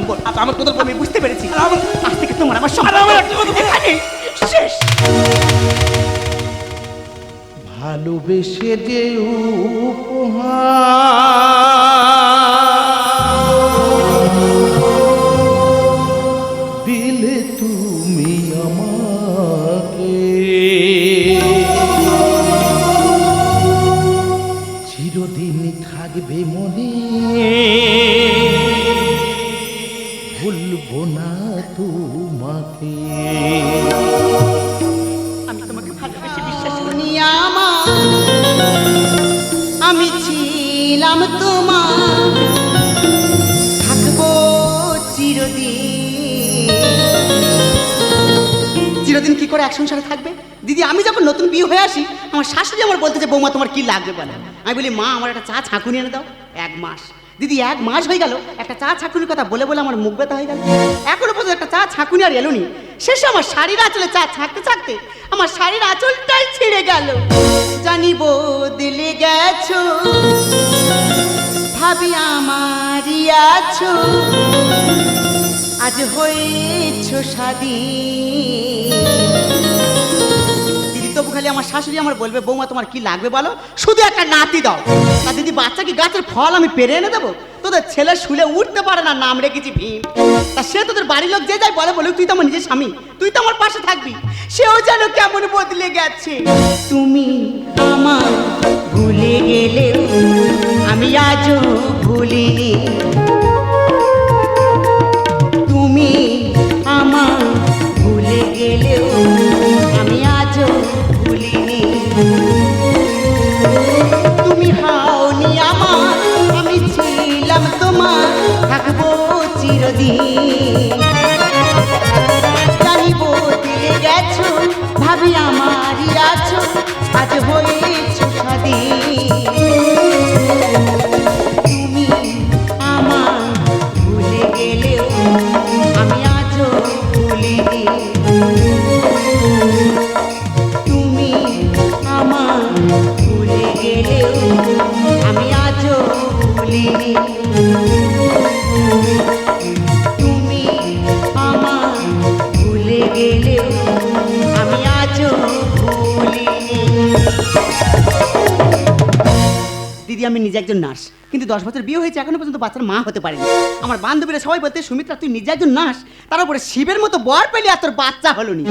নম্বর। আর আমার কথা আমি বুঝতে পেরেছি। আর আমার- আজ থেকে তোমার আমার সব আমার একটা কথা এখানে শেষ। ভালোবেসে যে উপহার কি লাগবে বলে আমি বলি, মা, আমার একটা চা ছাঁকুনি এনে দাও। এক মাস। দিদি, এক মাস হয়ে গেল, একটা চা ছাঁকুনির কথা বলে বলে আমার মুখ ব্যথা হয়ে গেল। এখনও পর্যন্ত একটা চা ছাঁকুনি আর এলোনি। শেষে আমার শাড়ির আঁচলে চা ছাঁকতে ছাঁকতে আমার শাড়ির আঁচলটাই ছিঁড়ে গেল। জানি বদলে গেছো, ভাবি আমারই আছো। আজ হয়েছো স্বাধীন। খালি আমার শাশুড়ি আমার বলবে, বৌমা, তোমার কি লাগবে বলো? শুধু একটা নাতি দাও। তা দিদি, বাচ্চা কি গাছের ফল আমি পেরে এনে দেবো? তোদের ছেলে শুলে উঠতে পারে না, নাম রেখেছি ভীম। তা সে তোদের বাড়ির লোক যে যাই বলে বলে তুই তো আমার নিজের স্বামী। তুই তো আমার পাশে থাকবি। সেও যেন কেমন বদলে গেছে। তুমি আমার ভুলে গেলে আমি আজও ভুলিনি। দশ বছর বিয়ে হয়েছে, এখনও পর্যন্ত বাচ্চার মা হতে পারেনি। আমার বান্ধবীরা সবাই বলতে, সুমিত্রা, তুই নিজে একজন নাস তার উপরে শিবের মতো বর পেলে আর তোর বাচ্চা হলো নি।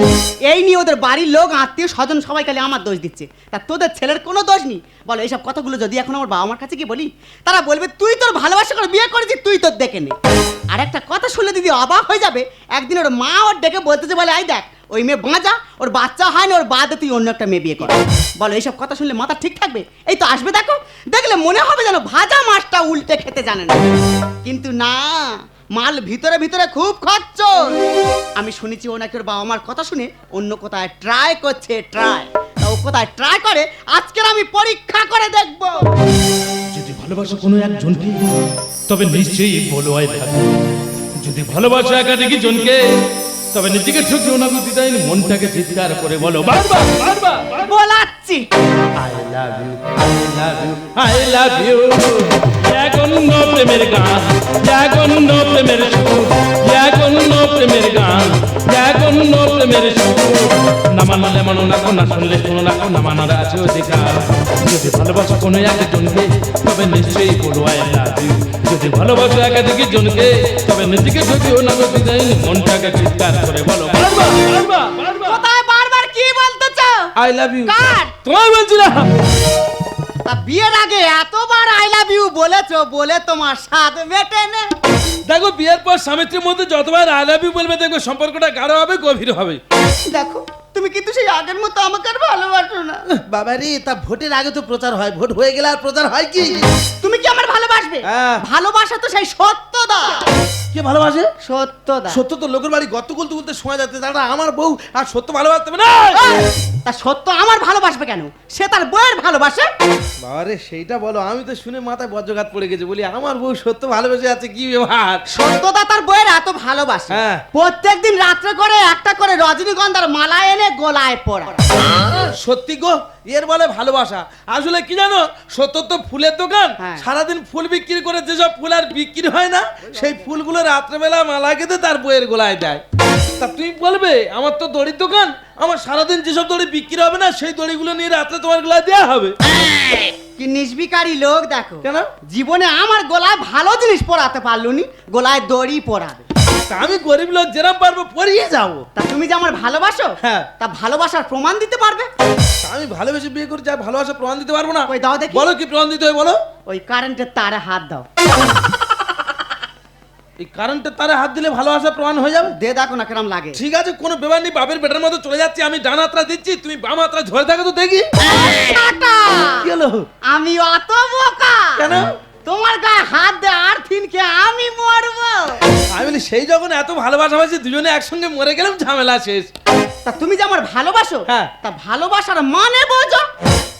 এই নিয়ে ওদের বাড়ির লোক, আত্মীয় স্বজন সবাই খালি আমার দোষ দিচ্ছে। তা তোদের ছেলের কোনো দোষ নেই? বলো, এইসব কথাগুলো যদি এখন আমার বাবা মার কাছে গিয়ে বলি, তারা বলবে, তুই তোর ভালোবাসা করে বিয়ে করেছিস, তুই তোর দেখে নে। আর একটা কথা শুনলে দিদি অবাক হয়ে যাবে, একদিন ওর মা ওর ডেকে বলতেছে বলে আই দেখ ওই মেয়ে বাঁচা ওর বাচ্চা হয় না, ওর বাদে তুই অন্য একটা মেয়ে বিয়ে কর। বলো, এইসব কথা শুনলে মাথা ঠিক থাকবে? এই তো আসবে দেখো। দেখলে মনে হবে যেন ভাজা মাছটা উল্টে খেতে জানে না। কিন্তু না, মাল ভিতরে ভিতরে খুব খরচ আমি শুনেছি ও নাকি ওর বাবা মার কথা শুনে অন্য কোথায় ট্রাই করছে ট্রাই তা ও কোথায় ট্রাই করে? আজকের আমি পরীক্ষা করে দেখব। যদি ভালোবাসো কোনো একজনকে, তবে নিশ্চয়ই বলো যদি ভালোবাসো একাধিক জনকে তবে নিজেকে ঠকিও না বুদ্ধি দেয় মনটাকে চিৎকার করে বলো বারবার বারবার বলাচ্ছি। I love you I love you I love you জাগন্ন প্রেমের গান জাগন্ন প্রেমের সুর জাগন্ন প্রেমের গান। সুর না মানলে মানো না না শুনলে শোনো না না মানার আছে অধিকার। যদি ভালোবাসো কোনো একজনকে তবে নিশ্চয়ই বলো আই লাভ ইউ যদি ভালোবাসো একাধিক জনকে তবে নিজেকে ঠকিও না বুদ্ধি দেয় মনটাকে চিৎকার করে বলো। কোথায় বারবার কি বলতেছ? আই লাভ ইউ তোমার বলছিলাম তা বিয়ের আগে এতবার আই লাভ ইউ বলেছ বলে তোমার স্বাদ মেটে না। দেখো বিয়ের পর স্বামী স্ত্রীর মধ্যে যতবার আই লাভ ইউ বলবে দেখবে সম্পর্কটা গাঢ় হবে গভীর হবে। দেখো তুমি কিন্তু সেই আগের মতো আমাকে আর ভালোবাসো না। বাবা রে তা ভোটের আগে তো প্রচার হয়। ভোট হয়ে গেলে আর প্রচার হয় কি? তুমি কি আমার ভালোবাসবে? হ্যাঁ। ভালোবাসা তো সেই সত্যদা কে ভালোবাসে? সত্যদা সত্য তো লোকের বাড়ি গত তুলতে তুলতে সময় যাচ্ছে। দাদা আমার বউ আর সত্য ভালোবাসতে হবে না। এই, তা সত্য আমার ভালোবাসবে কেন? সে তার বউয়ের ভালোবাসে? বাবা রে সেইটা বলো। আমি তো শুনে মাথায় বজ্রঘাত পড়ে গেছে। বলি আমার বউ সত্য ভালোবেসে আছে কি ব্যবহার সত্যদা তার বউয়ের এত ভালোবাসে। হ্যাঁ। প্রত্যেকদিন রাত্রে করে একটা করে রজনীগন্ধার মালা এনে গলায় পড়া। সত্যি গো এর বলে ভালোবাসা। আসলে কি জানো সত্য তো ফুলের দোকান। হ্যাঁ। সারাদিন ফুল বিক্রি করে যেসব ফুল আর বিক্রি হয় না সেই ফুলগুলো রাত্রেবেলা মালা গেঁথে তার বইয়ের গোলায় দেয়। তা তুমি বলবে আমার তো দড়ির দোকান। আমার সারাদিন যেসব দড়ি বিক্রি হবে না সেই দড়িগুলো নিয়ে রাত্রে তোমার গোলায় দেওয়া হবে। কি নিষ্বিকারী লোক দেখো। কেন? জীবনে আমার গলায় ভালো জিনিস পরাতে পারল নি গলায় দড়ি পরাবে। তা আমি গরিব লোক যেরকম পারব পরিয়ে যাব। তা তুমি যে আমার ভালোবাসো হ্যাঁ। তা ভালোবাসার প্রমাণ দিতে পারবে? তা আমি ভালোবেসে বিয়ে করে যা ভালোবাসা প্রমাণ দিতে পারব না। ওই দাও দেখি। বলো কি প্রমাণ দিতে হয় বলো। ওই কারেন্টের তারে হাত দাও। এই কারেন্টের তারে হাত দিলে ভালোবাসা প্রমাণ হয়ে যাবে? দে দেখো না কেরম লাগে। ঠিক আছে কোনো ব্যাপার নেই বাপের বেটার মতো চলে যাচ্ছি আমি ডান হাতটা দিচ্ছি তুমি বাম হাতটা ধরে থাকো তো দেখি। টাটা! কি হলো? আমি অত বোকা! কেন? তোমার গায়ে হাত দে আর থিনকে আমি মরবো। আমি বলি সেই যখন এত ভালোবাসা হয়েছে দুজনে একসঙ্গে মরে গেলাম ঝামেলা শেষ। তা তুমি যে আমার ভালোবাসো হ্যাঁ। তা ভালোবাসার মানে বোঝো।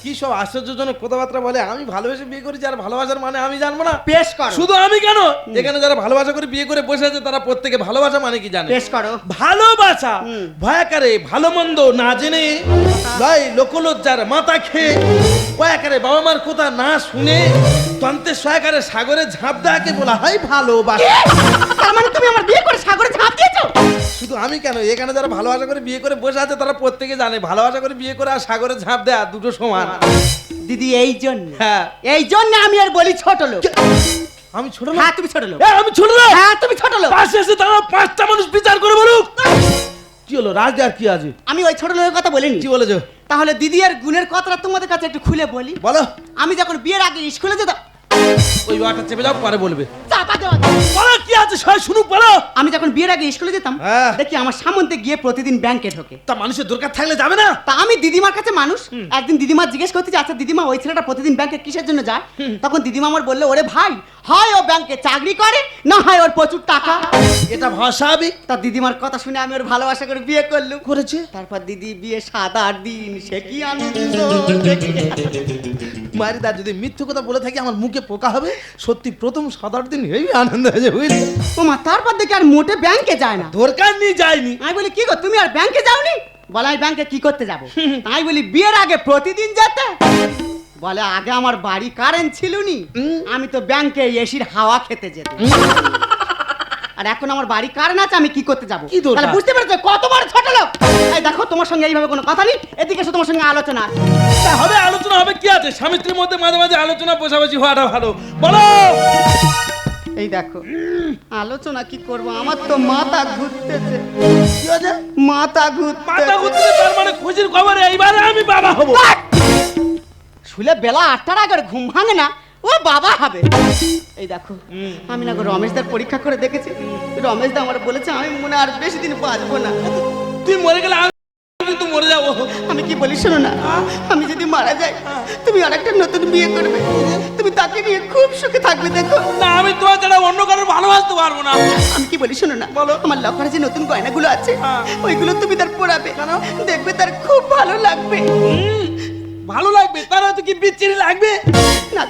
কি সব আশ্চর্যজনক কথাবার্তা বলে? আমি ভালোবেসে বিয়ে করেছি আর ভালোবাসার মানে আমি জানব না। পেশ করো। শুধু আমি কেন? এখানে যারা ভালোবাসা করে বিয়ে করে বসে আছে তারা প্রত্যেকে ভালোবাসা মানে কি জানে? পেশ করো। ভালোবাসা। ভয়াকারে ভালো মন্দ না জেনে লয় লোকলজ্জার মাথা খেয়ে কয়াকারে বাবা মার কথা না শুনে তন্তে সয়াকারে সাগরে ঝাঁপ দেওয়াকে বলা হয় ভালোবাসা। তার মানে তুমি আমার বিয়ে করে সাগরে ঝাঁপ দিয়েছ? শুধু আমি কেন? এখানে যারা ভালোবাসা করে বিয়ে করে বসে আছে তারা প্রত্যেকে জানে ভালোবাসা করে বিয়ে করে আর সাগরে ঝাঁপ দেয়া দুটো সমান। দিদি এই জন্য। হ্যাঁ। এই জন্য আমি আর বলি ছোট লোক। আমি ছোট লোক? হ্যাঁ তুমি ছোট লোক। আমি ছোট লোক? হ্যাঁ তুমি ছোট লোক। পাশে এসে তারা পাঁচটা মানুষ বিচার করে বলুক। কি হলো রাজ আর কি আছে? আমি ওই ছোট লোকের কথা বলিনি। কি বলেছ? তাহলে দিদি আর গুণের কথাটা তোমাদের কাছে একটু খুলে বলি। বলো। আমি যখন বিয়ের আগে স্কুলে যেতাম ওই ওয়াটা চেপে যাও পরে বলবে। চাপা দেওয়া বলো কি আছে সবাই শুনুক বলো। আমি যখন বিয়ের আগে স্কুলে যেতাম হ্যাঁ। দেখি আমার সামন্তে গিয়ে প্রতিদিন ব্যাংকে ঢোকে। তা মানুষের দরকার থাকলে যাবে না? তা আমি দিদিমার কাছে মানুষ একদিন দিদিমা জিজ্ঞেস করতে যে আচ্ছা দিদিমা ওই ছেলেটা প্রতিদিন ব্যাংকে কিসের জন্য যায়? তখন দিদিমা আমার বলল ওরে ভাই হয় ও ব্যাংকে চাকরি করে না হয় ওর প্রচুর টাকা। এটা ভাষাবিক তা দিদিমার কথা শুনে আমি ওর ভালোবাসা করে বিয়ে করলুম। করেছে? তারপর দিদি বিয়ে সাত আট দিন সে কি আনন্দ মারি দা যদি মিথ্যে কথা বলে থাকি আমার মুখে পোকা হবে। সত্যি প্রথম সাত আট দিন হেবি আনন্দ হয়েছে বুঝলি? ও মা তারপর দেখি আর মোটে ব্যাংকে যায় না। দরকার নিয়ে যায়নি। আমি বলি কি গো তুমি আর ব্যাংকে যাওনি? বলে আমি ব্যাংকে কি করতে যাব? তাই বলি বিয়ের আগে প্রতিদিন যেতে? বলে আগে আমার বাড়ি কারেন্ট ছিল নি আমি তো ব্যাংকে এসির হাওয়া খেতে যেতাম। আর এখন আমার বাড়ি কারেন্ট আছে আমি কি করতে যাব? কি দরকার? বুঝতে পেরেছ কত বড় ছোট লোক? এই দেখো তোমার সঙ্গে এইভাবে কোনো কথা নেই। এদিকে এসে তোমার সঙ্গে আলোচনা আছে। তা হবে আলোচনা হবে কি আছে? স্বামী স্ত্রীর মধ্যে মাঝে মাঝে আলোচনা বসাবসি হওয়াটা ভালো। বলো! এই দেখো আলোচনা কি করব? আমার তো মাথা ঘুরতেছে। কি হয়েছে মাথা মাথা ঘুরতে ঘুরতে তার মানে খুশির খবর এইবারে আমি বাবা হব। শুলে বেলা আটটার আগে ঘুম ভাঙে না। ও বাবা হবে। এই দেখো আমি না রমেশদার পরীক্ষা করে দেখেছি। রমেশদা আমার বলেছে আমি মনে আর বেশি দিন বাঁচবো না। তুই মরে গেলে কিন্তু মরে যাব। আমি কি বলি শোনো না আমি যদি মারা যাই তুমি আরেকটা নতুন বিয়ে করবে। তুমি তাকে নিয়ে খুব সুখে থাকবে দেখো। না আমি তোমার ছাড়া অন্য কারোর ভালোবাসতে পারব না। আমি কি বলি শোনো না বলো। আমার লকারে যে নতুন গয়নাগুলো আছে ওইগুলো তুমি তার পরাবে। দেখবে তার খুব ভালো লাগবে। হুম, ভালো লাগবে। তার হয়তো কি বিচ্ছিরি লাগবে?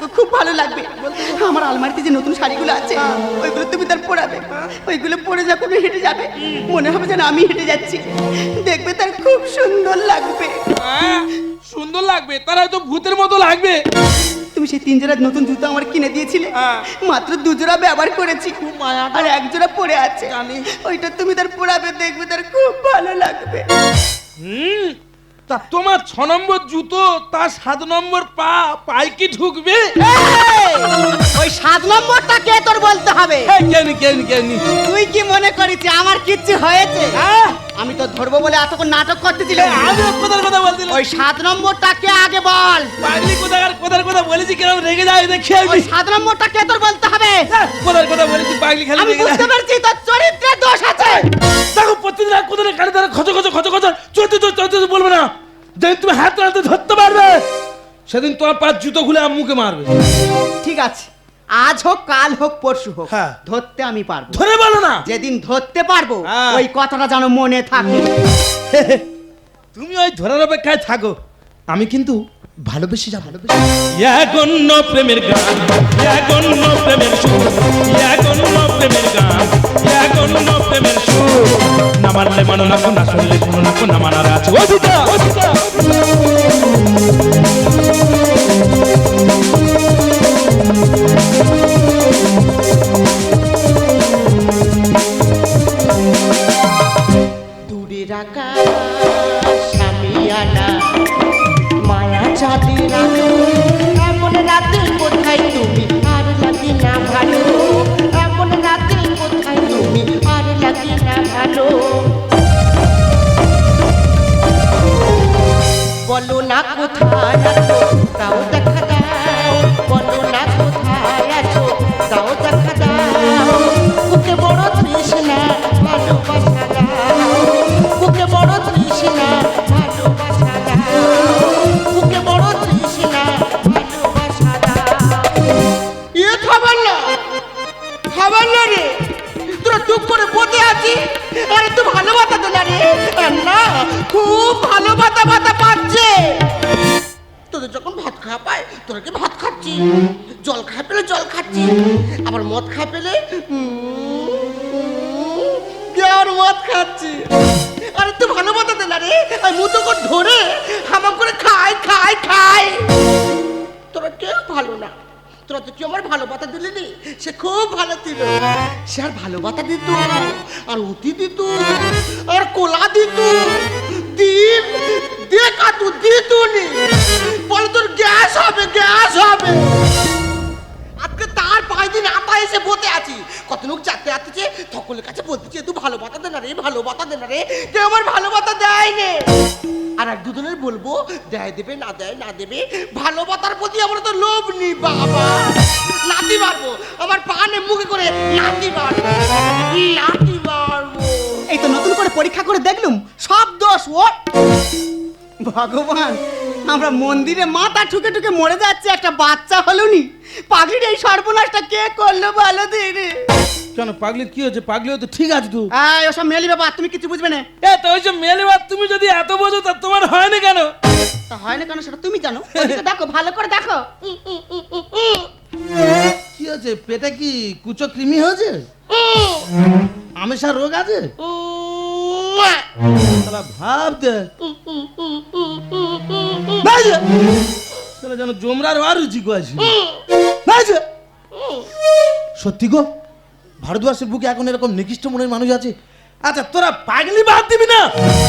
না খুব ভালো লাগবে। আমার আলমারিতে যে নতুন শাড়িগুলো আছে ওইগুলো তুমি তার পরাবে। ওইগুলো পরে যখন হেঁটে যাবে মনে হবে যেন আমি হেঁটে যাচ্ছি। দেখবে তার খুব সুন্দর লাগবে। হ্যাঁ, সুন্দর লাগবে তার হয়তো ভূতের মতো লাগবে। তুমি সেই তিন জোড়া নতুন জুতো আমার কিনে দিয়েছিলে। হ্যাঁ। মাত্র দু জোড়া ব্যবহার করেছি। আর এক জোড়া পরে আছে। ওইটা তুমি তার পরাবে দেখবে তার খুব ভালো লাগবে। হুম তা তোমার ছ নম্বর জুতো তার সাত নম্বর পা পাইকি ঢুকবে! ওই সাত নম্বরটা কে তোর বলতে হবে? কেনি কেনি কেনি তুই কি মনে করিস আমার কিচ্ছু হয়েছে? হ্যাঁ? আমি তো ধরবো বলে এতক্ষণ নাটক করতেছিলাম। এই, আমি কোথার কথা বলছিলাম। ওই সাত নম্বরটা কে আগে বল? পাগলি কোথাকার কোথার কথা বলেছি কেন রেগে যায় দেখি ওই সাত নম্বরটা কে তোর বলতে হবে? হ্যাঁ, কোথার কথা বলেছি পাগলি খালি আমি বুঝতে পারছি তোর চরিত্রের দোষ আছে। দেখো প্রতিদিন কোথায় কানে তারা খচ খচ খচ খচ চলতে চলতে বলবে না। যেদিন তুমি হাত হাতে ধরতে পারবে সেদিন তোমার পাঁচ জুতো খুলে মুখে মারবে। ঠিক আছে। আজ হোক কাল হোক পরশু হোক হ্যাঁ। ধরতে আমি পারব। ধরে বলো না। যেদিন ধরতে পারব হ্যাঁ। ওই কথাটা যেন মনে থাকে। তুমি ওই ধরার অপেক্ষায় থাকো। আমি কিন্তু ভালোবেসে যা ভালোবেসে এগন্য প্রেমের গান এগন্য প্রেমের সুর এগন্য প্রেমের গান এগন্য প্রেমের সুর। না মানলে মানো না না শুনলে শুনো না না মানার আছে। ও করে খাচ্ছি আর একটু ভালো বাতা দে না রে। আর মুতো করে ধরে হামাম করে খাই খাই খাই। তোরা কেউ ভালো না। তোরা তো কি আমার ভালো বাতা দিলি নি? সে খুব ভালো ছিল। সে আর ভালো বাতা দিত আর উতি দিত। আর কোলা দিত। দিন দেখা তু দিত নি। বলে তোর গ্যাস হবে গ্যাস হবে। তার পাঁচ দিন আতা এসে বসে আছি। কত লোক যাতে আসতেছে সকলের কাছে বলতেছে তুই ভালো বাতা দে না রে, ভালো বাতা দে না রে, কেউ আমার ভালো বাতা দেয় নে। আর এক দুজনের বলব, দেয় দেবে, না দেয়, না দেবে, ভালো বাতার প্রতি আমার তো লোভ নেই বাবা। নাতি মারবো, আমার পানে মুখে করে নাতি মারবো নাতি মারবো। এই তো নতুন করে পরীক্ষা করে দেখলুম, সব দোষ ও ভগবান আমরা মন্দিরে মাথা ঠুকে ঠুকে মরে যাচ্ছে একটা বাচ্চা হলো নি। পাগলির এই সর্বনাশটা কে করল ভালো দিনে কেন পাগলির কি হয়েছে? পাগলি তো ঠিক আছে তো। এই ওসব মেলি বাবা তুমি কিছু বুঝবে না। এ তো ওই যে মেলে বাদ তুমি যদি এত বোঝো তা তোমার হয় না কেন? তা হয় না কেন সেটা তুমি জানো। ওদিকে দেখো ভালো করে দেখো। কি হয়েছে? পেটে কি কুচো কৃমি হয়েছে? আমেশা রোগ আছে? শালা ভাব দে। শালা যেন জমরার আর রুচি আছে। সত্যি গো ভারতবর্ষের বুকে এখন এরকম নিকৃষ্ট মনের মানুষ আছে? আচ্ছা তোরা পাগলি বাদ দিবি না?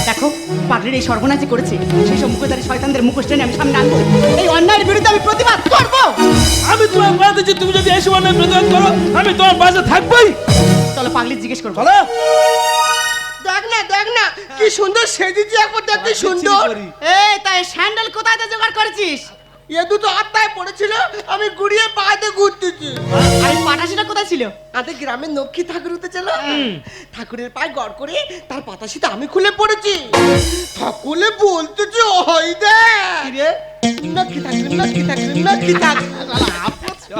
দেখো পাগলির এই সর্বনাশই করেছে। সেই সব মুখোশধারী শয়তানদের মুখোশ টেনে আমি সামনে আনব। এই অন্যায়ের বিরুদ্ধে আমি প্রতিবাদ করব। আমি তোমার কথা দিচ্ছি তুমি যদি এই সময় প্রতিবাদ করো আমি তোমার পাশে থাকবোই। চলো পাগলি জিজ্ঞেস করব। চলো। না কি সুন্দর সেজেছি একবার দেখ কি সুন্দর? এই তাই স্যান্ডেল কোথায় তো জোগাড় করেছিস? এ দুটো আত্মায় পড়েছিল আমি গুড়িয়ে পাতে ঘুরতেছি। আর এই পাটাশিটা কোথায় ছিল? আমাদের গ্রামের লক্ষ্মী ঠাকুর উঠেছিল ঠাকুরের পায়ে গড় করে তার পাতাশিতে আমি খুলে পড়েছি। ঠাকুরে বলতেছে ওই দেখ! লক্ষ্মী ঠাকুর লক্ষ্মী ঠাকুর লক্ষ্মী ঠাকুর।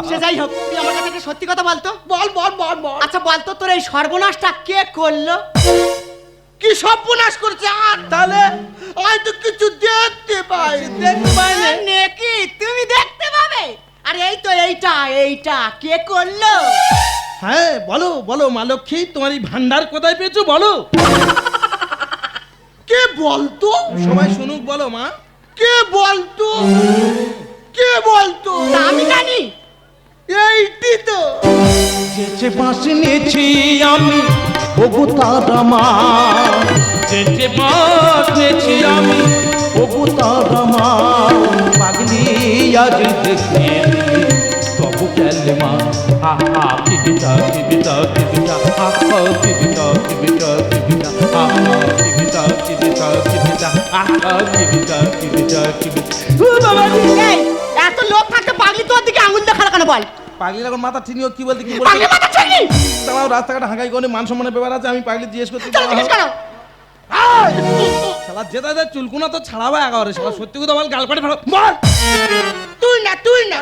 সে যাই হোক তুই আমার কাছে একটা সত্যি কথা বলতো বল বল বল বল। আচ্ছা বলতো তোর এই সর্বনাশটা কে করল? কি সর্বনাশ করছে আর? তাহলে? আমি তো কিছু দেখতে পাই দেখতে পাই নেকি তুমি দেখতে পাবে? আর এই তো এইটা এইটা কে করল? হ্যাঁ বলো বলো মা লক্ষ্মী তোমার এই ভান্ডার কোথায় পেয়েছ বলো। কে বলতো? সবাই শুনুক বলো মা। কে বলতো? কে বলতো? আমি জানি। এইটি তো। যেচে বাঁশ নেছি আমি ওগো তারামা যেচে বাঁশ নেছি আমি। ওগো তারামা পাগলি আজ দেখে তবু ক্যালেমা। হা হা কিবিটা কিবিটা কিবিটা হা হা কিবিটা কিবিটা কিবিটা হা হা কিবিটা কিবিটা কিবিটা হা হা কিবিটা কিবিটা কিবিটা ও বাবা এই এত লোক থাকতে পাগলি তোর দিকে আঙুল দেখাল কেন বল? পাগলির এখন মাথা ঠিক নেই, কি বলতে কি বলতে? ছাড়ি রাস্তাঘাটে হাঁকাই করে মান সম্মানের ব্যাপার আছে আমি পাগলি জিজ্ঞেস করতে শালা যেটা যে চুলকুনা তো ছাড়াবে এগারে শালা সত্যি কথা বল গাল ফেলো। বল তুই না তুই না।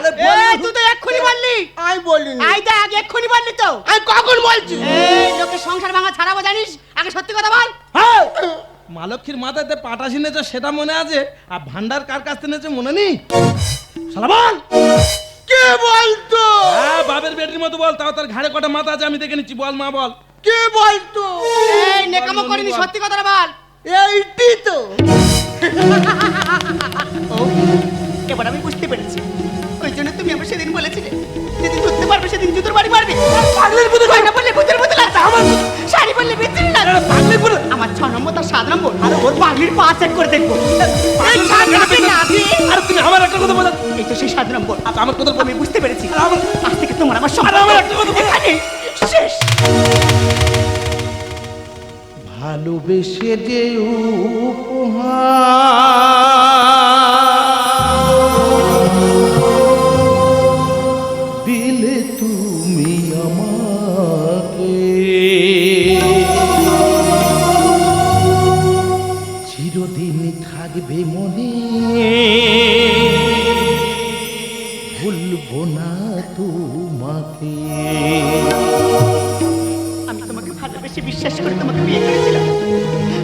তুই তো এক্ষুনি বললি। আমি বলিনি। আই দেখ এক্ষুনি বললি তো। আমি কখন বলছি? এই লোকের সংসার ভাঙা ছাড়াবো জানিস? আগে সত্যি কথা বল। হ্যাঁ মা লক্ষ্মীর মাথাতে পাটাশি নেছো সেটা মনে আছে? আর ভান্ডার কার কাছ থেকে নেছো মনে নেই? শালা বল! কে বলতো? হ্যাঁ বাবের বেটির মতো বল তাও তার ঘাড়ে কটা মাথা আছে আমি দেখে নিচ্ছি বল মা বল। কে বলতো? এই নেকামো করিনি সত্যি কথাটা বল। এইটি তো। ও এবার আমি বুঝতে পেরেছি। ওই জন্য তুমি আমার সেদিন বলেছিলে যেদিন ধরতে পারবে সেদিন জুতোর বাড়ি মারবে পাগলের বুধ গয়না বললে ভূতের মতো লাগছে আমার নম্বর তার সাত নম্বর। আর ওর পাগলির পা চেক করে দেখব। আর তুমি আমার একটা কথা বলো। এই তো সেই সাত নম্বর। আচ্ছা আমার কথা আমি বুঝতে পেরেছি। আমার আজ থেকে তোমার আমার সব আমার একটা কথা। এখানে শেষ। ভালোবেসে যে উপহার। ভুলবো না তোমাকে। আমি তোমাকে ভালোবেসে বিশ্বাস করে তোমাকে বিয়ে করেছিলাম।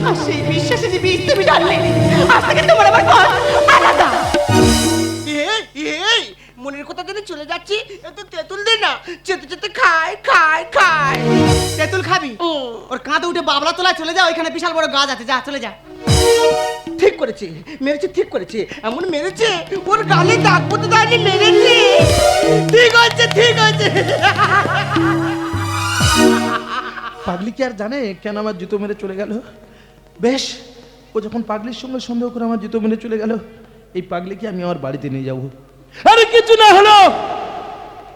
আর সেই বিশ্বাসে যে বীজ তুমি ডাললে আজ থেকে তোমার আমার ঘর আলাদা। মনের কথা জেনে চলে যাচ্ছি একটু তেঁতুল দে না। চেতে চেতে খায় খায় খায় তেঁতুল খাবি? ওর কাঁধে উঠে বাবলা তোলায় চলে যা ওইখানে বিশাল বড় গাছ আছে যা চলে যা। ঠিক করেছি, মেরেছি, ঠিক করেছি, এমন মেরেছে, ওর গালে দাগ পড়তে দেয়নি, মেরেছে। ঠিক আছে ঠিক আছে পাগলি কি আর জানে কেন আমার জুতো মেরে চলে গেল? বেশ, ও যখন পাগলির সঙ্গে সন্দেহ করে আমার জুতো মেরে চলে গেল, এই পাগলিকে আমি আমার বাড়িতে নিয়ে যাব। আরে কিছু না হলো!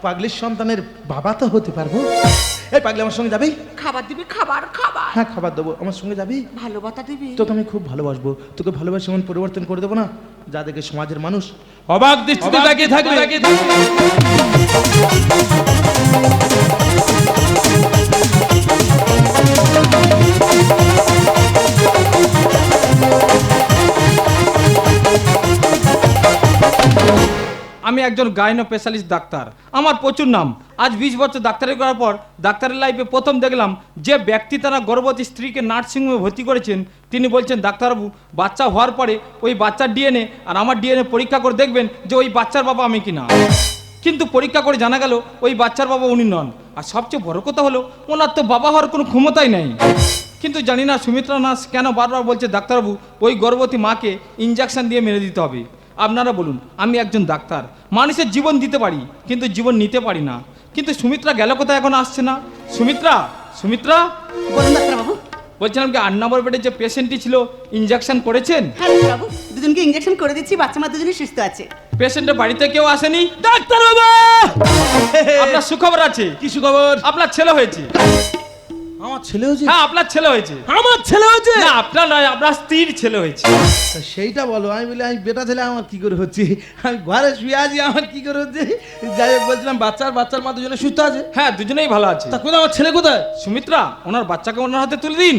পাগলির সন্তানের বাবা তো হতে পারব? এই পাগলি আমার সঙ্গে যাবি? খাবার দিবি খাবার খাবার। হ্যাঁ খাবার দেবো। আমার সঙ্গে যাবি? ভালোবাসা দিবি। তোকে আমি খুব ভালোবাসবো। তোকে ভালোবাসি এমন পরিবর্তন করে দেবো না যা দেখে সমাজের মানুষ অবাক দৃষ্টিতে তাকিয়ে থাকবে। আমি একজন গাইনো স্পেশালিস্ট ডাক্তার। আমার প্রচুর নাম। আজ বিশ বছর ডাক্তারি করার পর ডাক্তারের লাইফে প্রথম দেখলাম যে ব্যক্তি তারা গর্ভবতী স্ত্রীকে নার্সিংহোমে ভর্তি করেছেন, তিনি বলছেন, ডাক্তারবাবু, বাচ্চা হওয়ার পরে ওই বাচ্চার ডিএনএ আর আমার ডিএনএ পরীক্ষা করে দেখবেন যে ওই বাচ্চার বাবা আমি কিনা। কিন্তু পরীক্ষা করে জানা গেল ওই বাচ্চার বাবা উনি নন। আর সবচেয়ে বড় কথা হলো, ওনার তো বাবা হওয়ার কোনো ক্ষমতাই নেই। কিন্তু জানি না সুমিত্রা নার্স কেন বারবার বলছে, ডাক্তারবাবু, ওই গর্ভবতী মাকে ইঞ্জেকশন দিয়ে মেরে দিতে হবে। আপনারা বলুন আমি একজন ডাক্তার। মানুষের জীবন দিতে পারি কিন্তু জীবন নিতে পারি না। কিন্তু সুমিত্রা গেল কোথায় এখন আসছে না? সুমিত্রা সুমিত্রা? বলুন ডাক্তারবাবু। বলছিলাম কি আট নম্বর বেডে যে পেশেন্টটি ছিল ইঞ্জেকশন করেছেন? হ্যাঁ দুজনকে ইঞ্জেকশন করে দিচ্ছি বাচ্চা মা দুজনই সুস্থ আছে। পেশেন্টের বাড়িতে কেউ আসেনি? ডাক্তার বাবা আপনার সুখবর আছে? কি সুখবর? আপনার ছেলে হয়েছে? আমার ছেলে হয়েছে? হ্যাঁ আপনার ছেলে হয়েছে। আমার ছেলে হয়েছে? না আপনার নয় আপনার স্ত্রীর ছেলে হয়েছে। সেইটা বলো আমি বলি আমি বেটা ছেলে আমার কি করে হচ্ছে? আমি ঘরে শুয়ে আছি আমার কি করে হচ্ছে? যাই বলছিলাম বাচ্চার বাচ্চার মা দুজনে সুস্থ আছে। হ্যাঁ দুজনেই ভালো আছে। তা কোথায় আমার ছেলে কোথায়? সুমিত্রা ওনার বাচ্চাকে ওনার হাতে তুলে দিন।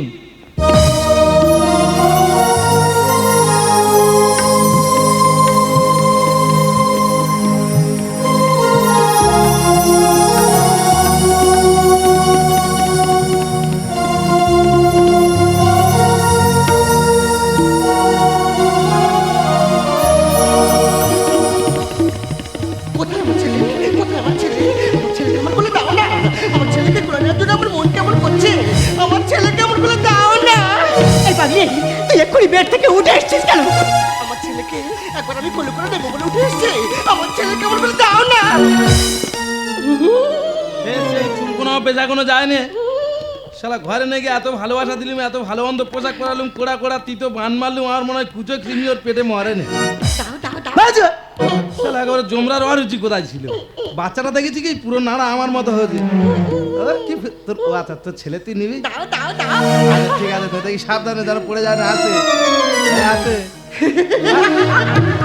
এক্ষুনি বেড থেকে উঠে এসছিস কেন? আমার ছেলেকে একবার আমি কোলে করে দেবো বলে উঠে এসছে। আমার ছেলেকে আমার বলে দাও না। কোনো বেজা কোনো যায় না শালা ঘরে নাকি এত ভালোবাসা দিলুম এত ভালো মন্দ পোশাক করালুম কোড়া কোড়া তিতো বান মারলুম আর মনে হয় কুচো কৃমি ওর পেটে মরে না হয়েছে শালা একেবারে জমরার অরুচি কোথায় ছিল? বাচ্চাটা দেখেছি কি? পুরো নাড়া আমার মতো হয়েছে। কি তোর ও আচ্ছা তোর ছেলে তুই নিবি? আচ্ছা ঠিক আছে তো দেখি সাবধানে যেন পড়ে যায় না আছে আছে।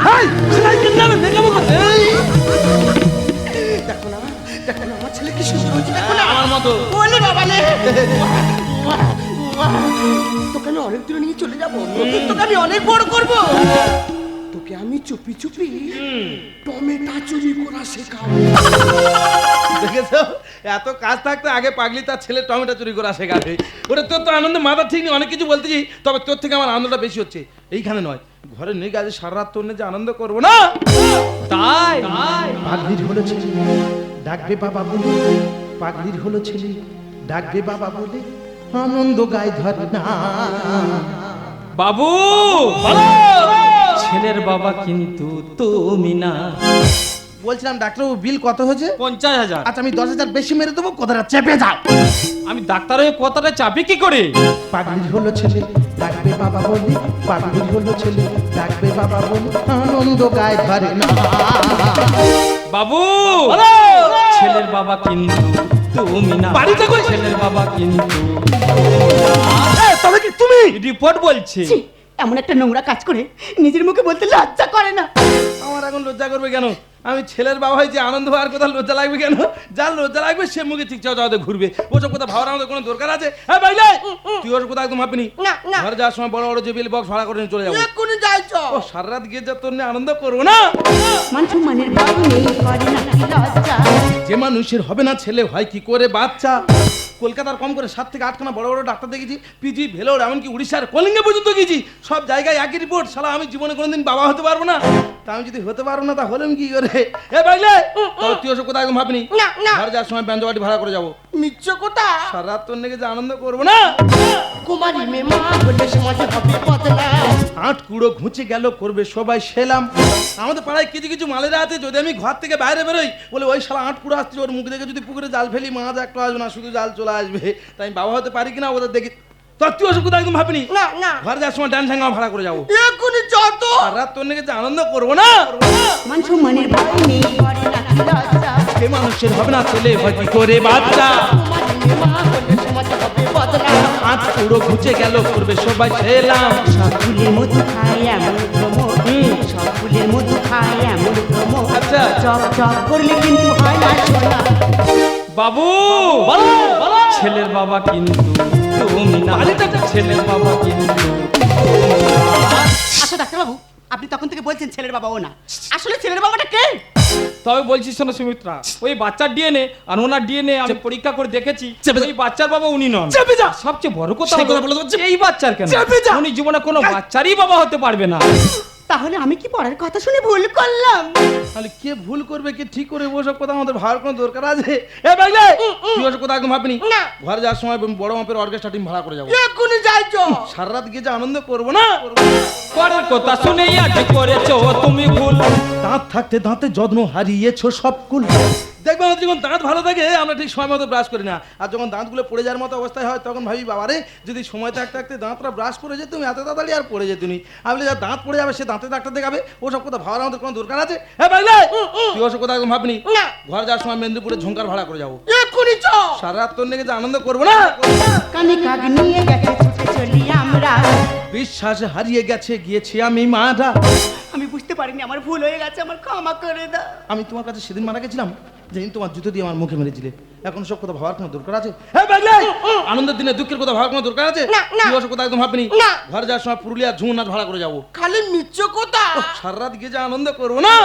হাই, সেলাই কিনে যাবে, দেখাবো কোথায়? এই, দেখো না দেখো না আমার ছেলে কি সুন্দর হয়েছে দেখো না। আমার মতো। বলে বাবা লে তোকে আমি অনেক দূরে নিয়ে চলে যাব। তোকে আমি অনেক বড় করব। তোকে আমি চুপি চুপি টমেটো চুরি করা শেখাবো দেখেছ? এত কাজ থাকতে আগে পাগলি তার ছেলে টমেটো চুরি করে শেখাবে। ওটা তোর তো আনন্দ মাথা ঠিক নেই অনেক কিছু বলতেছি তবে তোর থেকে আমার আনন্দটা বেশি হচ্ছে। এইখানে নয় ঘরে নেই কাজে সারা রাত তোর নিয়ে যে আনন্দ করব না? তাই? পাগলির হলো ছেলে ডাকবে বাবা বলে। পাগলির হলো ছেলে ডাকবে বাবা বলে আনন্দ গায়ে ধরে না। বাবু! ছেলের বাবা কিন্তু তুমি না। বলছিলাম ডাক্তারবাবু বিল কত হয়েছে? পঞ্চাশ হাজার। আচ্ছা আমি দশ হাজার বেশি মেরে দেবো কথাটা চেপে যাও। আমি ডাক্তার হয়ে কথাটা চাপি কি করে? পাগলির হলো ছেলে ডাকবে বাবা বলে পাগলির হলো ছেলে ডাকবে বাবা বলে আনন্দ গায়ে ধরে না। বাবু! ছেলের বাবা কিন্তু তুমি না। বাড়িতে কই? ছেলের বাবা কিন্তু তবে কি তুমি? রিপোর্ট বলছে। এমন একটা নোংরা কাজ করে নিজের মুখে বলতে লজ্জা করে না। আমার এখন লজ্জা করবে কেন? আমি ছেলের বাবা হয়েছে আনন্দ হওয়ার কথা লজ্জা লাগবে কেন? যার লজ্জা লাগবে সে মুখে ঠিক যাওয়াতে ঘুরবে। ওসব কথা ভাবার আমাদের কোনো দরকার আছে? হ্যাঁ ভাইলে তুই ওর কথা একদম ভাববি না, না। ঘরে যাওয়ার সময় বড় বড় যে বিল বক্স ভাড়া করে নিয়ে চলে যাব। এক্ষুনি যাইছো ও সারা রাত গিয়ে যা তোর নিয়ে আনন্দ করব না? মান ভাব নেই করে না লজ্জা? যে মানুষের হবে না ছেলে হয় কি করে বাচ্চা? কলকাতার কম করে সাত থেকে আটখানা বড় বড় ডাক্তার দেখেছি পিজি ভেলোর এমনকি উড়িষ্যার কলিঙ্গে পর্যন্ত গেছি সব জায়গায় একই রিপোর্ট শালা আমি জীবনে কোনোদিন বাবা হতে পারব না। তা আমি যদি হতে পারব না তা হলাম কি করে? এ বাইলে! তুই ওসব কোথায় একদম ভাবনি। ঘর যাওয়ার সময় ব্যান্ড ভাড়া করে যাব। মিচ্ছ কথা সারা রাত তোর নাকি যে আনন্দ করব না? কুমারী সমাজ হবে আট কুড়ো ঘুচে গেল করবে সবাই সেলাম। আমাদের পাড়ায় কিছু কিছু মালেরা আছে যদি আমি ঘর থেকে বাইরে বেরোই বলে ওই শালা আট কুড়ো আসছে ওর মুখ দেখে যদি পুকুরে জাল ফেলি মাছ একটু আসবে না শুধু জাল চলে আসবে। তাই আমি বাবা হতে পারি কিনা ওদের দেখি। তোর তুই ওসব কোথায় একদম ভাবিনি না না। ঘর যাওয়ার সময় ডান সাঙ্গা ভাড়া করে যাব। এক্ষুনি যত আর রাত তোর নাকি আনন্দ করব না। মান সম্মানের ভয় নেই। করে নাকি লজ্জা সে মানুষের হবে না ছেলে হয় কি করে বাচ্চা? কুমারী মেমা হলে সমাজ হবে বদলা আট কুড়ো ঘুচে গেল করবে সবাই সব এমন ভ্রমর। সব ফুলের মধু খায় এমন ভ্রমর আচ্ছা। চপ চপ করলে কিন্তু হয় না সোনা বাবু! ছেলের বাবা কিন্তু তুমি না। ছেলের বাবা কিন্তু আচ্ছা ডাক্তারবাবু আপনি তখন থেকে বলছেন ছেলের বাবা ও না। আসলে ছেলের বাবাটা কে? তবে বলছি শোনো সুমিত্রা ওই বাচ্চার ডিএনএ আর ওনার ডিএনএ আমি পরীক্ষা করে দেখেছি ওই বাচ্চার বাবা উনি নন। সবচেয়ে বড় কথা কথা বলে দেবো, এই বাচ্চার কেন? উনি জীবনে কোনো বাচ্চারই বাবা হতে পারবে না। তাহলে আমি কি পড়ার কথা শুনে ভুল করলাম? তাহলে কে ভুল করবে কে ঠিক করে ওসব কথা আমাদের ভাবার কোনো দরকার আছে? এ বাইলে তুই ওসব কথা একদম ভাবনি না। ঘর যাওয়ার সময় বড় মাপের অর্কেস্ট্রা টিম ভাড়া করে যাব। এক্ষুনি যাইছো সারা রাত গিয়ে যে আনন্দ করব না। পরের কথা শুনেই আজ করেছ তুমি ভুল। দাঁত থাকতে দাঁতে যত্ন হারিয়েছো সব কুল দেখবে আমাদের যখন দাঁত ভালো থাকে আমরা ঠিক সময় মতো ব্রাশ করি না। আর যখন দাঁতগুলো পড়ে যাওয়ার মতো অবস্থায় হয় তখন ভাবি বাবারে যদি সময় থাকতে থাকতে দাঁতটা ব্রাশ করে যেত তুমি এত তাড়াতাড়ি আর পড়ে যেত নি। আমি বলি, যার দাঁত পড়ে যাবে সে দাঁতে ডাক্তার দেখাবে ওসব কথা ভাবার আমাদের কোনো দরকার আছে? হ্যাঁ বাইলে তুই ওসব কথা একদম ভাবনি। না। ঘর যাওয়ার সময় মেদিনীপুরে ঝুমকার ভাড়া করে যাব। সারা রাত তোর নাকি যে আনন্দ করব না? কানে কাক নিয়ে গেছে চলি আমরা। বিশ্বাস হারিয়ে গেছে গিয়েছি আমি মারা। আমি বুঝতে পারিনি আমার ভুল হয়ে গেছে আমার ক্ষমা করে দাও। আমি তোমার কাছে সেদিন মারা গেছিলাম যেদিন তোমার জুতো দিয়ে আমার মুখে মেরেছিলে। এখন সব কথা ভাবার কোনো দরকার আছে? হ্যাঁ আনন্দের দিনে দুঃখের কথা ভাবার কোনো দরকার আছে? না, না। তুই ওসব কথা একদম ভাবনি না। ঘর যাওয়ার সময় পুরুলিয়া ঝুমুর নাচ ভাড়া করে যাব। খালি মিচ্ছ কথা? সারা রাত গিয়ে যে আনন্দ করব না?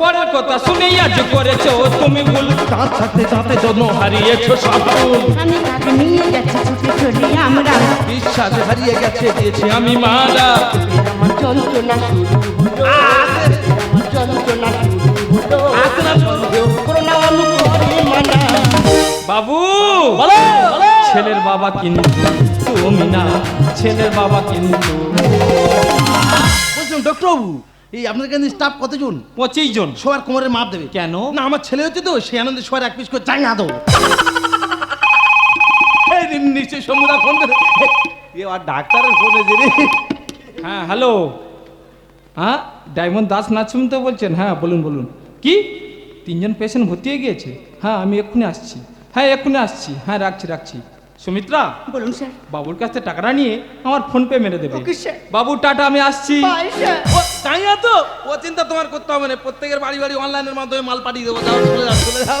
পরের কথা শুনে আজ করেছ তুমি ভুল। দাঁত থাকতে দাঁতে যত্ন হারিয়েছো সব কানে নিয়ে গেছে ছুটে চলি আমরা। বিশ্বাস হারিয়ে গেছে দিয়েছি আমি মারা যন্ত্রণা শুরু হলো যন্ত্রণা শুরু হলো করোনা করে মানা বাবু ছেলের বাবা কিন্তু তুমি না ছেলের বাবা কিন্তু বলছিলাম ডক্টর বাবু এই আপনার কাছে স্টাফ কতজন পঁচিশ জন সবার কোমরের মাপ দেবে কেন না আমার ছেলে হচ্ছে তো সে আনন্দে সবার এক পিস করে চাই না দেবো এই দিন নিশ্চয়ই সমুদা ফোন করে এ আর ডাক্তারের ফোনে যে রে হ্যাঁ হ্যালো হ্যাঁ ডায়মন্ড দাস নাচুম তো বলছেন? হ্যাঁ বলুন বলুন। কি? তিনজন পেশেন্ট ভর্তি হয়ে গিয়েছে? হ্যাঁ আমি এক্ষুনি আসছি। হ্যাঁ এক্ষুনি আসছি। হ্যাঁ রাখছি রাখছি। সুমিত্রা? বলুন স্যার। বাবুর কাছ থেকে টাকাটা নিয়ে আমার ফোন পে মেরে দেবে। বাবু টাটা আমি আসছি। তাই তো? ও চিন্তা তোমার করতে হবে না। প্রত্যেকের বাড়ি বাড়ি অনলাইনের মাধ্যমে মাল পাঠিয়ে দেবো। যাও চলে যাও চলে যাও।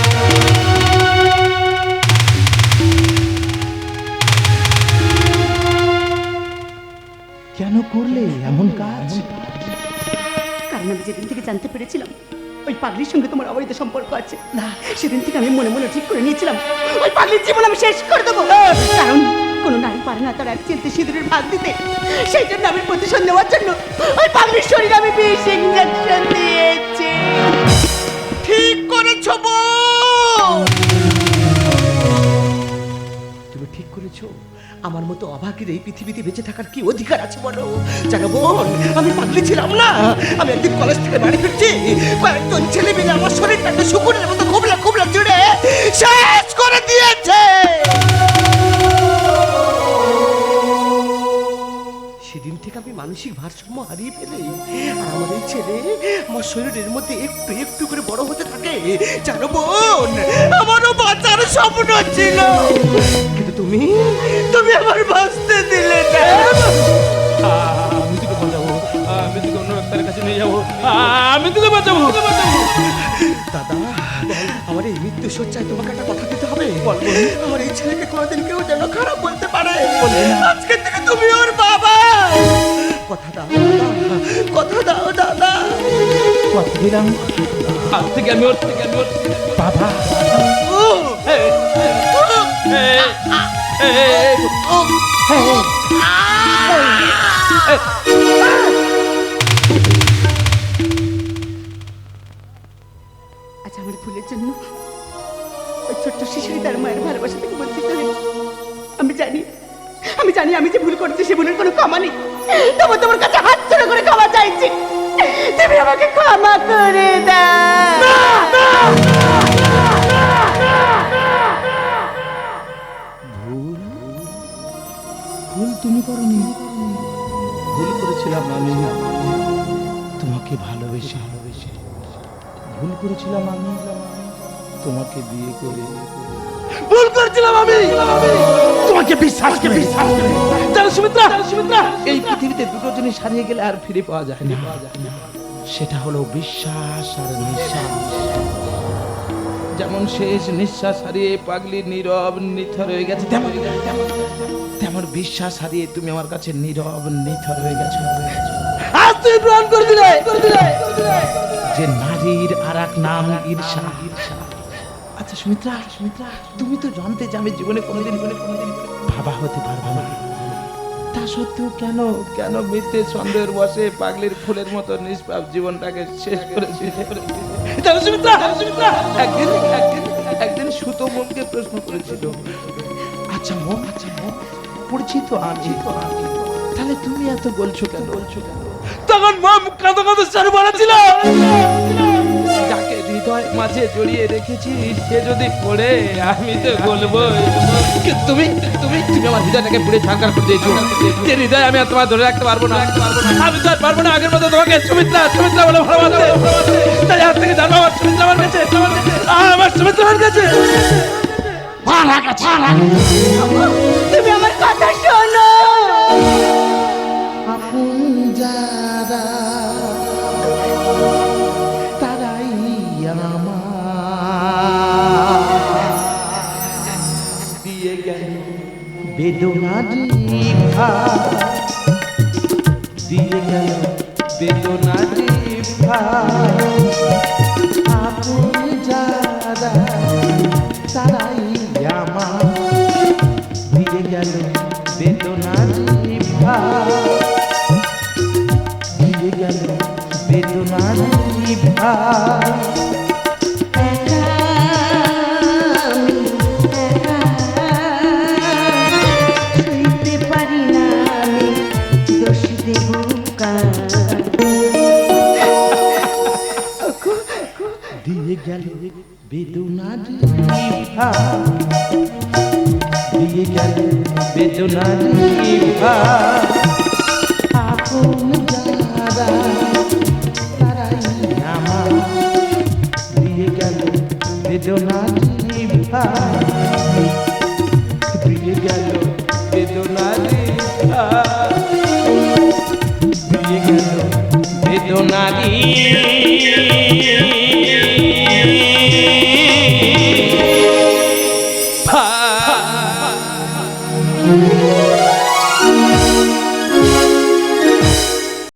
কেন করলে এমন কাজ? কারণ আমি যেদিন থেকে জানতে পেরেছিলাম ওই পাগলির সঙ্গে তোমার অবৈধ সম্পর্ক আছে। না। সেদিন থেকে আমি মনে মনে ঠিক করে নিয়েছিলাম ওই পাগলির জীবন আমি শেষ করে দেবো। কারণ কোনো নারী পারে না তার এক চিলতে সিঁদুরের ভাগ দিতে। সেই জন্য আমি প্রতিশোধ নেওয়ার জন্য ওই পাগলির শরীরে আমি বিষ ইঞ্জেকশন দিয়েছি। ঠিক করেছ বউ! করেছ? আমার মতো অভাগীর এই পৃথিবীতে বেঁচে থাকার কি অধিকার আছে বলো? জানো বোন, আমি পাগলি ছিলাম না। আমি একদিন কলেজ থেকে বাড়ি ফিরছি। কয়েকজন ছেলে মিলে আমার শরীরটাকে শুকুরের মতো খুবলা খুবলা জুড়ে শেষ করে দিয়েছে। সেদিন থেকে আমি মানসিক ভারসাম্য হারিয়ে ফেলে। আর আমার এই ছেলে আমার শরীরের মধ্যে একটু একটু করে বড় হতে থাকে। জানো বোন, আমারও বাঁচার স্বপ্ন ছিল। তুমি তুমি আমার বাঁচতে দিলে না আমি তোকে বাঁচাবো আমি তোকে অন্য ডাক্তারের কাছে নিয়ে যাব আমি তোকে বাঁচাবো দাদা আমার এই মৃত্যু সজ্জায় তোমাকে একটা কথা দিতে হবে আমার এই ছেলেকে কোনোদিন কেউ যেন খারাপ বলতে পারে আজকে থেকে তুমি ওর বাবা কথা দাও কথা দাও দাদা কথা দিলাম আজ থেকে আমি ওর থেকে আমি ওর বাবা এই, এই, এই, আচ্ছা আমার ভুলের জন্য ওই ছোট্ট শিশুরি তার মায়ের ভালোবাসা থেকে বঞ্চিত আমি জানি আমি জানি আমি যে ভুল করেছি, সে ভুলের কোনো ক্ষমা নেই। তবু তোমার কাছে হাত ছোট করে ক্ষমা চাইছি। তুমি আমাকে ক্ষমা করে দাও। আমি তোমাকে ভালোবেসে ভালোবেসে ভুল করেছিলাম আমি তোমাকে বিয়ে করে ভুল করেছিলাম আমি তোমাকে বিশ্বাস করে বিশ্বাস করে জানো সুমিত্রা সুমিত্রা এই পৃথিবীতে দুটো জিনিস হারিয়ে গেলে আর ফিরে পাওয়া যায় না সেটা হলো বিশ্বাস আর নিঃশ্বাস যেমন শেষ নিঃশ্বাস হারিয়ে পাগলি নীরব নিথর হয়ে গেছে তেমন তেমন বিশ্বাস হারিয়ে তুমি আমার কাছে নীরব নিথর হয়ে গেছো তুই করে দিলে। যে নারীর আর এক নাম ঈর্ষা। আচ্ছা সুমিত্রা সুমিত্রা, তুমি তো জানতে যে আমি জীবনে কোনোদিন কোনোদিন হতে পারব না। তা সত্ত্বেও কেন কেন সন্দেহের বসে পাগলির ফুলের মতো নিষ্পাপ জীবনটাকে শেষ করেছি? একদিন একদিন সুতো মনকে প্রশ্ন করেছিল। আচ্ছা মন আচ্ছা মন পড়ছি তো আমি। আমি তাহলে তুমি এত বলছো কেন বলছো কেন? তখন মম কাঁদো কাঁদো চারু বাড়াচ্ছিল যাকে হৃদয় মাঝে জড়িয়ে রেখেছি সে যদি পড়ে আমি তো বলব তুমি? তুমি? তুমি আমার হৃদয়টাকে পুড়ে ছাড়কার করে দিয়েছ। যে হৃদয় আমি আর তোমার ধরে রাখতে পারব না। আমি তো আর পারব না আগের মতো তোমাকে সুমিত্রা সুমিত্রা বলে ভালোবাসতে। তাই আজ থেকে জানো আমার সুমিত্রা আমার কাছে। আমার সুমিত্রা আমার কাছে। তুমি আমার কথা বেদনার দিয়ে গেল বেদনার আপন যারা তারাই আমার। দিয়ে গেল